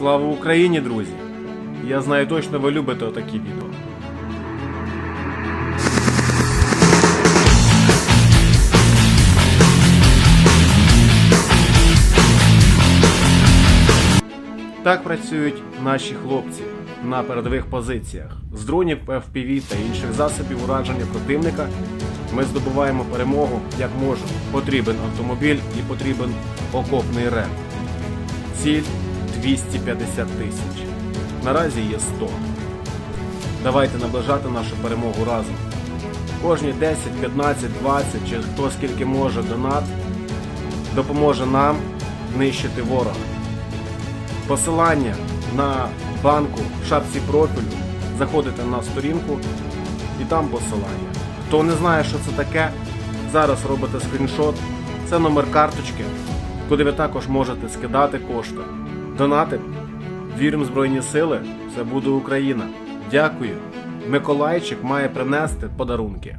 Слава Україні, друзі! Я знаю точно ви любите отакі відео. Так працюють наші хлопці на передових позиціях. З дронів FPV та інших засобів ураження противника ми здобуваємо перемогу як можемо. Потрібен автомобіль і потрібен окопний реп. Ціль 250 тисяч. Наразі є 100. Давайте наближати нашу перемогу разом. Кожні 10, 15, 20 чи хто скільки може донат допоможе нам нищити ворога. Посилання на банку в шапці профілю. Заходите на сторінку і там посилання. Хто не знає, що це таке, зараз робите скріншот. Це номер карточки, куди ви також можете скидати кошти. Донати. Віримо в Збройні Сили. Це буде Україна. Дякую. Миколайчик має принести подарунки.